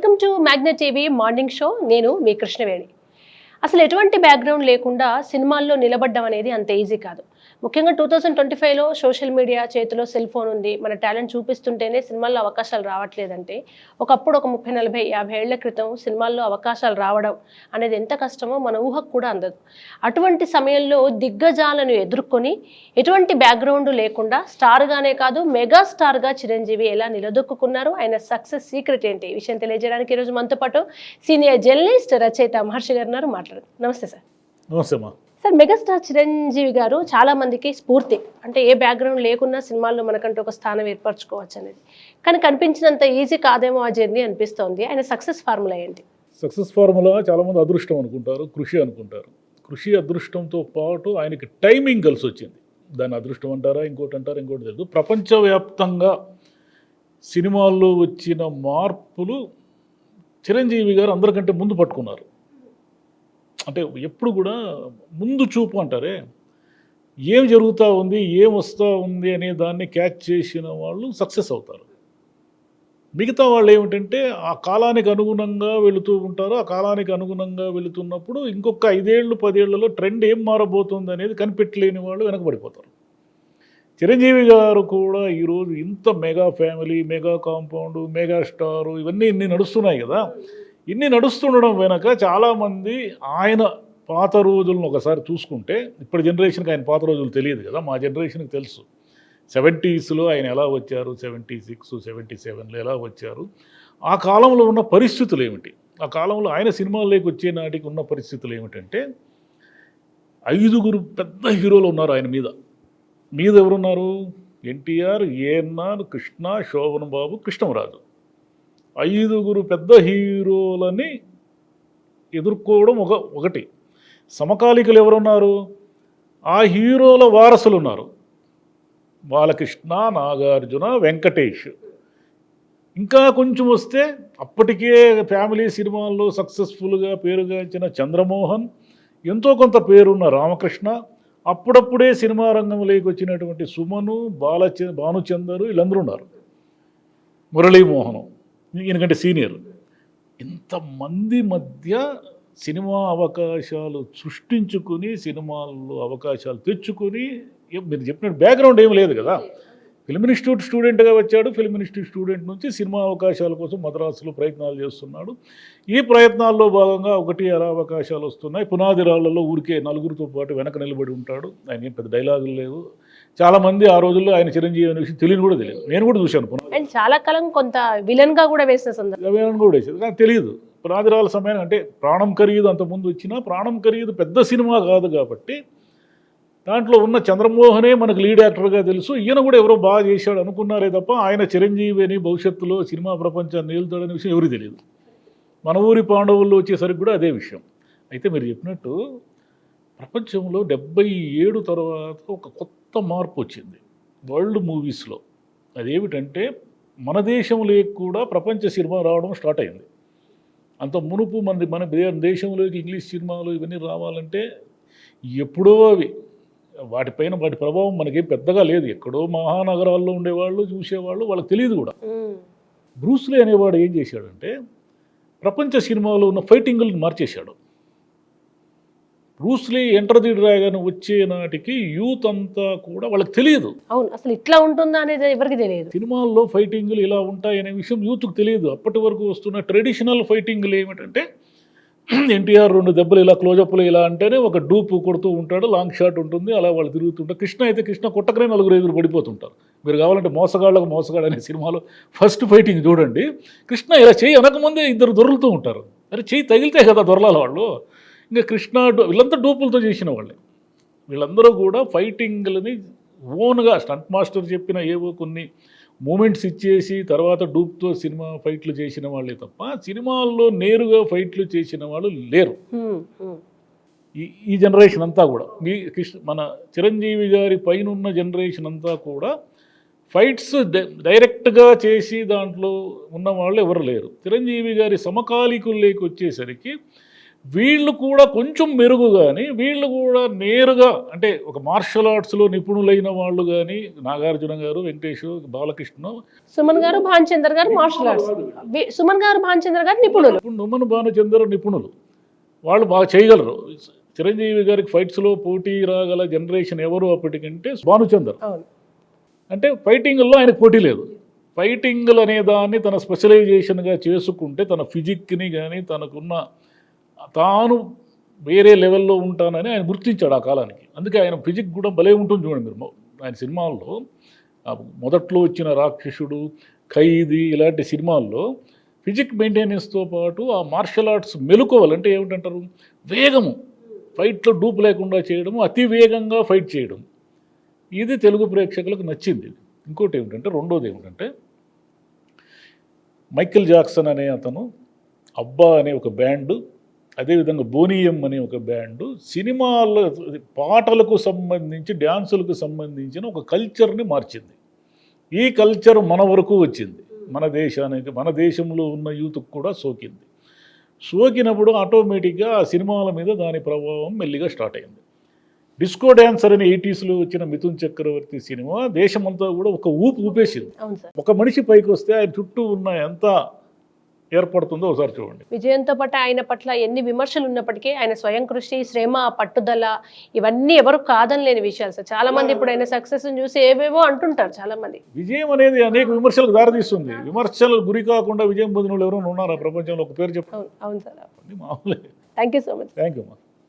Welcome to magnet TV morning show. నేను మీ కృష్ణవేణి. అసలు ఎటువంటి బ్యాక్గ్రౌండ్ లేకుండా సినిమాల్లో నిలబడ్డం అనేది అంత ఈజీ కాదు. ముఖ్యంగా టూ థౌజండ్ ట్వంటీ ఫైవ్లో సోషల్ మీడియా చేతిలో సెల్ ఫోన్ ఉంది. మన టాలెంట్ చూపిస్తుంటేనే సినిమాల్లో అవకాశాలు రావట్లేదంటే ఒకప్పుడు ఒక ముప్పై నలభై యాభై ఏళ్ళ క్రితం సినిమాల్లో అవకాశాలు రావడం అనేది ఎంత కష్టమో మన ఊహకు కూడా అందదు. అటువంటి సమయంలో దిగ్గజాలను ఎదుర్కొని ఎటువంటి బ్యాక్గ్రౌండ్ లేకుండా స్టార్గానే కాదు మెగా స్టార్గా చిరంజీవి ఎలా నిలదొక్కున్నారు ఆయన సక్సెస్ సీక్రెట్ ఏంటి? ఈ విషయం తెలియజేయడానికి ఈరోజు మనతో పాటు సీనియర్ జర్నలిస్ట్ రచయిత మహర్షి గారు ఉన్నారు. మాట్లాడు నమస్తే సార్. నమస్తే సార్ మెగాస్టార్ చిరంజీవి గారు చాలా మందికి స్ఫూర్తి. అంటే ఏ బ్యాక్గ్రౌండ్ లేకున్నా సినిమాల్లో మనకంటూ ఒక స్థానం ఏర్పరచుకోవచ్చు అనేది. కానీ కనిపించినంత ఈజీ కాదేమో ఆ జర్నీ అనిపిస్తోంది. ఆయన సక్సెస్ ఫార్ములా ఏంటి? సక్సెస్ ఫార్ములా చాలామంది అదృష్టం అనుకుంటారు కృషి అనుకుంటారు. కృషి అదృష్టంతో పాటు ఆయనకి టైమింగ్ కలిసి వచ్చింది. దాన్ని అదృష్టం అంటారా ఇంకోటి అంటారా ఇంకోటి తెలియదు. ప్రపంచవ్యాప్తంగా సినిమాల్లో వచ్చిన మార్పులు చిరంజీవి గారు అందరికంటే ముందు పట్టుకున్నారు. అంటే ఎప్పుడు కూడా ముందు చూపు అంటారే. ఏం జరుగుతూ ఉంది ఏం వస్తూ ఉంది అనే దాన్ని క్యాచ్ చేసిన వాళ్ళు సక్సెస్ అవుతారు. మిగతా వాళ్ళు ఏమిటంటే ఆ కాలానికి అనుగుణంగా వెళుతూ ఉంటారు. ఆ కాలానికి అనుగుణంగా వెళుతున్నప్పుడు ఇంకొక ఐదేళ్ళు పదేళ్ళలో ట్రెండ్ ఏం మారబోతుంది అనేది కనిపెట్టలేని వాళ్ళు వెనకబడిపోతారు. చిరంజీవి గారు కూడా ఈరోజు ఇంత mega family mega compound mega star ఇవన్నీ ఇన్ని నడుస్తున్నాయి కదా. ఇన్ని నడుస్తుండడం వెనక చాలామంది ఆయన పాత రోజులను ఒకసారి చూసుకుంటే ఇప్పుడు జనరేషన్కి ఆయన పాత రోజులు తెలియదు కదా మా జనరేషన్కి తెలుసు. సెవెంటీస్లో ఆయన ఎలా వచ్చారు సెవెంటీ సిక్స్ సెవెంటీ సెవెన్లో ఎలా వచ్చారు ఆ కాలంలో ఉన్న పరిస్థితులు ఏమిటి? ఆ కాలంలో ఆయన సినిమాల్లోకి వచ్చే నాటికి ఉన్న పరిస్థితులు ఏమిటంటే ఐదుగురు పెద్ద హీరోలు ఉన్నారు ఆయన మీద. మీద ఎవరున్నారు ఎన్టీఆర్ ఏఎన్ఆర్ కృష్ణ శోభన్ బాబు కృష్ణరాజు ఐదుగురు పెద్ద హీరోలని ఎదుర్కోవడం ఒక ఒకటి. సమకాలికలు ఎవరున్నారు? ఆ హీరోల వారసులు ఉన్నారు బాలకృష్ణ నాగార్జున వెంకటేష్. ఇంకా కొంచెం వస్తే అప్పటికే ఫ్యామిలీ సినిమాల్లో సక్సెస్ఫుల్గా పేరుగాంచిన చంద్రమోహన్ ఎంతో కొంత పేరున్న రామకృష్ణ అప్పుడప్పుడే సినిమా రంగంలోకి వచ్చినటువంటి సుమను బాలచ భానుచందరు వీళ్ళందరూ ఉన్నారు. మురళీమోహనం. ఎందుకంటే సీనియర్. ఇంతమంది మధ్య సినిమా అవకాశాలు సృష్టించుకుని సినిమాల్లో అవకాశాలు తెచ్చుకొని మీరు చెప్పినట్టు బ్యాక్గ్రౌండ్ ఏం లేదు కదా. ఫిల్మ్ ఇన్స్టిట్యూట్ స్టూడెంట్గా వచ్చాడు. ఫిల్మ్ ఇన్స్టిట్యూట్ స్టూడెంట్ నుంచి సినిమా అవకాశాల కోసం మద్రాసులో ప్రయత్నాలు చేస్తున్నాడు. ఈ ప్రయత్నాల్లో భాగంగా ఒకటి అర అవకాశాలు వస్తున్నాయి. పునాది రాళ్ళలో ఊరికే నలుగురితో పాటు వెనక నిలబడి ఉంటాడు. ఆయన ఏం పెద్ద డైలాగులు లేవు. చాలామంది ఆ రోజుల్లో ఆయన చిరంజీవి అనే విషయం తెలియని కూడా తెలియదు. నేను కూడా చూశాను పునాది. చాలా కాలం కొంత విలన్గా కూడా వేసిన సందర్భం. అవేమని కూడా వేసేది. నాకు తెలియదు. పునాదిరాల సమయం అంటే ప్రాణం ఖరీదు అంతకుముందు వచ్చినా ప్రాణం ఖరీదు పెద్ద సినిమా కాదు కాబట్టి దాంట్లో ఉన్న చంద్రమోహనే మనకు లీడ్ యాక్టర్గా తెలుసు. ఈయన కూడా ఎవరో బాగా చేశాడు అనుకున్నారే తప్ప ఆయన చిరంజీవి అని భవిష్యత్తులో సినిమా ప్రపంచాన్ని నిలుతాడనే విషయం ఎవరికి తెలియదు మన ఊరి పాండవుల్లో వచ్చేసరికి కూడా అదే విషయం. అయితే మీరు చెప్పినట్టు ప్రపంచంలో డెబ్బై ఏడు తర్వాత ఒక కొత్త మార్పు వచ్చింది. వరల్డ్ మూవీస్లో అదేమిటంటే మన దేశంలో కూడా ప్రపంచ సినిమా రావడం స్టార్ట్ అయింది. అంత మునుపు మన మన దేశంలోకి ఇంగ్లీష్ సినిమాలు ఇవన్నీ రావాలంటే ఎప్పుడో అవి వాటిపైన వాటి ప్రభావం మనకేం పెద్దగా లేదు. ఎక్కడో మహానగరాల్లో ఉండేవాళ్ళు చూసేవాళ్ళు వాళ్ళకి తెలియదు కూడా. బ్రూస్లీ అనేవాడు ఏం చేశాడంటే ప్రపంచ సినిమాలో ఉన్న ఫైటింగులను మార్చేశాడు. బ్రూస్లీ ఎంటర్ ది డ్రాగన్ వచ్చే నాటికి యూత్ అంతా కూడా వాళ్ళకి తెలియదు. అవును అసలు ఇట్లా ఉంటుందా అనేది ఎవరికి తెలియదు. సినిమాల్లో ఫైటింగ్లు ఇలా ఉంటాయనే విషయం యూత్కి తెలియదు. అప్పటి వరకు వస్తున్న ట్రెడిషనల్ ఫైటింగ్లు ఏమిటంటే ఎన్టీఆర్ రెండు దెబ్బలు ఇలా క్లోజప్లు ఇలా అంటేనే ఒక డూపు కొడుతూ ఉంటాడు లాంగ్ షాట్ ఉంటుంది అలా వాళ్ళు తిరుగుతుంటారు. కృష్ణ అయితే కృష్ణ కొట్టకనే నలుగురు ఎదురు పడిపోతుంటారు. మీరు కావాలంటే మోసగాళ్ళకు మోసగాడు అనే సినిమాలో ఫస్ట్ ఫైటింగ్ చూడండి. కృష్ణ ఇలా చేయి అనకముందే ఇద్దరు దొరులుతూ ఉంటారు. అరే చేయి తగిలితే కదా దొరలాలి వాళ్ళు. ఇంకా కృష్ణ వీళ్ళంతా డూపులతో చేసిన వాళ్ళే. వీళ్ళందరూ కూడా ఫైటింగ్లని ఓన్గా స్టంట్ మాస్టర్ చెప్పిన ఏవో కొన్ని మూమెంట్స్ ఇచ్చేసి తర్వాత డూప్తో సినిమా ఫైట్లు చేసిన వాళ్ళే తప్ప సినిమాల్లో నేరుగా ఫైట్లు చేసిన వాళ్ళు లేరు. ఈ ఈ జనరేషన్ అంతా కూడా. మీ కృష్ణ మన చిరంజీవి గారి పైన ఉన్న జనరేషన్ అంతా కూడా ఫైట్స్ డైరెక్ట్గా చేసి దాంట్లో ఉన్న వాళ్ళు ఎవరు లేరు. చిరంజీవి గారి సమకాలీకుల్లోకి వచ్చేసరికి వీళ్ళు కూడా కొంచెం మెరుగు కానీ వీళ్ళు కూడా నేరుగా అంటే ఒక మార్షల్ ఆర్ట్స్లో నిపుణులైన వాళ్ళు కానీ నాగార్జున గారు వెంకటేష్ బాలకృష్ణ సుమన్ గారు భాన్చందర్ గారు మార్షల్ ఆర్ట్స్. సుమన్ గారు భాన్చందర్ గారు నిపుణులు. ఇప్పుడు నుమ్మన భానుచంద్ర నిపుణులు. వాళ్ళు బాగా చేయగలరు. చిరంజీవి గారికి ఫైట్స్లో పోటీ రాగల జనరేషన్ ఎవరు అప్పటికంటే భానుచందర్. అంటే ఫైటింగ్లో ఆయనకు పోటీ లేదు. ఫైటింగ్లు అనే దాన్ని తన స్పెషలైజేషన్గా చేసుకుంటే తన ఫిజిక్ని కానీ తనకున్న తాను వేరే లెవెల్లో ఉంటానని ఆయన గుర్తించాడు ఆ కాలానికి. అందుకే ఆయన ఫిజిక్ కూడా భలే ఉంటుంది చూడండి మీరు. ఆయన సినిమాల్లో మొదట్లో వచ్చిన రాక్షసుడు ఖైదీ ఇలాంటి సినిమాల్లో ఫిజిక్ మెయింటెనెన్స్తో పాటు ఆ మార్షల్ ఆర్ట్స్ మెలుకోవాలంటే ఏమిటంటారు? వేగము. ఫైట్లో డూపు లేకుండా చేయడము అతి వేగంగా ఫైట్ చేయడం. ఇది తెలుగు ప్రేక్షకులకు నచ్చింది. ఇంకోటి ఏమిటంటే రెండోది ఏమిటంటే మైకిల్ జాక్సన్ అనే అతను అబ్బా అనే ఒక బ్యాండు అదేవిధంగా బోనియం అనే ఒక బ్యాండు సినిమాల పాటలకు సంబంధించి డ్యాన్సులకు సంబంధించిన ఒక కల్చర్ని మార్చింది. ఈ కల్చర్ మన వరకు వచ్చింది. మన దేశానికి మన దేశంలో ఉన్న యూత్కి కూడా సోకింది. సోకినప్పుడు ఆటోమేటిక్గా ఆ సినిమాల మీద దాని ప్రభావం మెల్లిగా స్టార్ట్ అయింది. డిస్కో డ్యాన్సర్ అని ఎయిటీస్లో వచ్చిన మిథున్ చక్రవర్తి సినిమా దేశమంతా కూడా ఒక ఊపు ఊపేసింది. ఒక మనిషి పైకి వస్తే ఆయన చుట్టూ ఉన్న ఎంత ఏర్పడుతుందో ఒకసారి చూడండి. విజయంతో పాటు ఆయన పట్ల ఎన్ని విమర్శలు ఉన్నప్పటికీ ఆయన స్వయం కృషి శ్రమ పట్టుదల ఇవన్నీ ఎవరు కాదనలేని విషయాలు సార్. చాలా మంది ఇప్పుడు ఆయన సక్సెస్ చూసి ఏవేవో అంటుంటారు చాలా మంది. విజయం అనేది అనేక విమర్శలకు దారితీస్తుంది. విమర్శలకు గురి కాకుండా విజయం పొందిన వాళ్ళు ఎవరైనా ఉన్నారా? ప్రపంచంలో ఒక పేరు చెప్పండి. అవును సార్. మామూలే. Thank you so much thank you